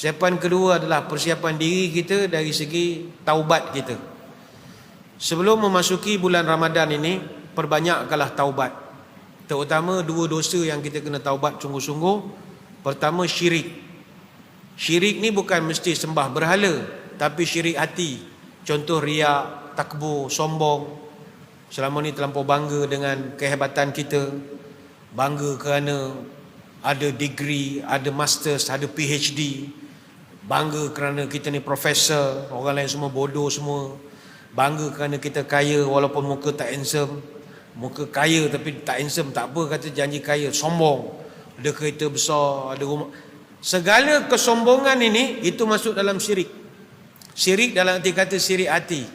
Persiapan kedua adalah persiapan diri kita dari segi taubat kita. Sebelum memasuki bulan Ramadan ini, perbanyakkanlah taubat. Terutama dua dosa yang kita kena taubat sungguh-sungguh. Pertama syirik. Syirik ni bukan mesti sembah berhala, tapi syirik hati. Contoh riak, takbur, sombong. Selama ni terlampau bangga dengan kehebatan kita. Bangga kerana ada degree, ada masters, ada PhD. Bangga kerana kita ni profesor, orang lain semua bodoh semua. Bangga kerana kita kaya walaupun muka tak handsome. Muka kaya tapi tak handsome tak apa kata janji kaya, sombong. Ada kereta besar, ada rumah. Segala kesombongan ini itu masuk dalam syirik. Syirik dalam arti kata syirik hati.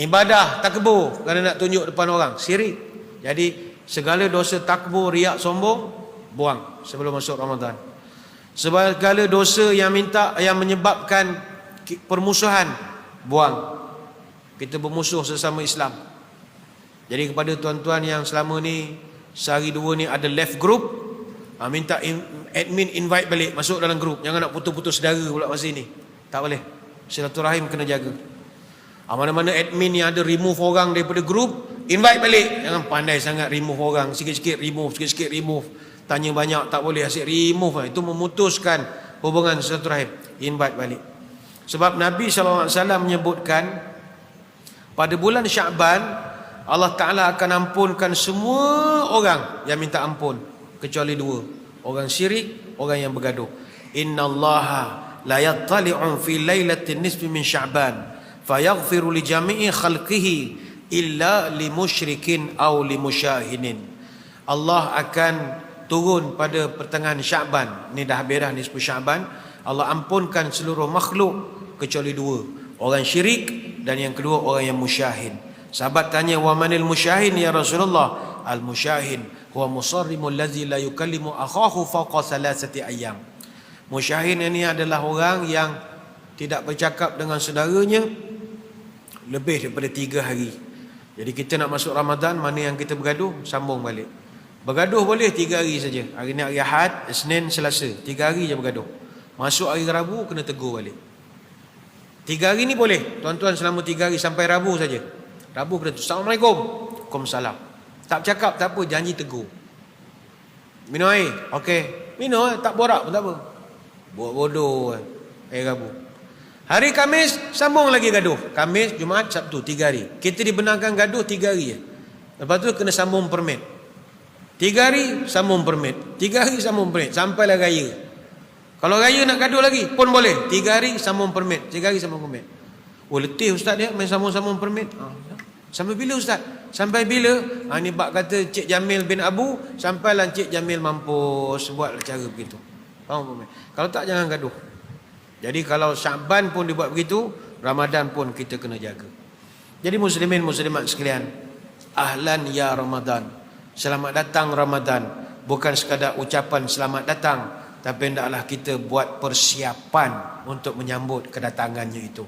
Ibadah takbur kerana nak tunjuk depan orang, syirik. Jadi segala dosa takbur, riak, sombong buang sebelum masuk Ramadan. Segala dosa yang minta yang menyebabkan permusuhan buang kita bermusuh sesama Islam. Jadi kepada tuan-tuan yang selama ni sehari dua ni ada left group, ha, minta in, admin invite balik masuk dalam group. Jangan nak putus-putus saudara pula masa ni. Tak boleh. Silaturahim kena jaga. Ha, mana-mana admin yang ada remove orang daripada group, invite balik. Jangan pandai sangat remove orang. Sikit-sikit remove, sikit-sikit remove. Tanya banyak tak boleh asyik remove. Itu memutuskan hubungan silaturahim. Invite balik. Sebab Nabi SAW menyebutkan pada bulan Syaban Allah Taala akan ampunkan semua orang yang minta ampun kecuali dua orang syirik orang yang bergaduh innallaha la yattali'u fi lailatin nisfi min sya'ban fayaghfiru li jami'i khalqihi illa li musyrikin aw li musyahinin Allah akan turun pada pertengahan Syaban ni dah habis dah nisfu Syaban Allah ampunkan seluruh makhluk kecuali dua orang syirik dan yang kedua orang yang musyahin. Sahabat tanya wa manil musyahin ya Rasulullah? Al musyahin huwa musarrimul ladzi la yukallimu akhahu fawqa thalathati ayyam. Musyahin ini adalah orang yang tidak bercakap dengan saudaranya lebih daripada tiga hari. Jadi kita nak masuk Ramadan, mana yang kita bergaduh, sambung balik. Bergaduh boleh tiga hari saja. Hari ni hari Ahad, Isnin, Selasa. Tiga hari je bergaduh. Masuk hari Rabu, kena tegur balik. Tiga hari ni boleh. Tuan-tuan selama tiga hari sampai Rabu saja. Rabu kena tu. Assalamualaikum. Waalaikumsalam. Tak cakap tak apa. Janji tegur. Minum air. Okey. Minum eh. Tak borak pun tak apa. Buat bodoh. Eh. Air Rabu. Hari Kamis sambung lagi gaduh. Kamis, Jumaat, Sabtu. Tiga hari. Kita dibenarkan gaduh tiga hari. Eh. Lepas tu kena sambung permit. Tiga hari sambung permit. Tiga hari sambung permit. Sampailah raya. Kalau raya nak gaduh lagi pun boleh. Tiga hari sambung permit. Tiga hari sambung permit. Oh letih ustaz dia main sambung-sambung permit. Ha. Sampai bila ustaz? Sampai bila? Ha, ni bak kata Cik Jamil bin Abu. Sampailah Cik Jamil mampus buat cara begitu. Faham permit? Kalau tak jangan gaduh. Jadi kalau Syaban pun dibuat begitu. Ramadan pun kita kena jaga. Jadi muslimin muslimat sekalian. Ahlan ya Ramadan. Selamat datang Ramadan. Bukan sekadar ucapan selamat datang tapi hendaklah kita buat persiapan untuk menyambut kedatangannya itu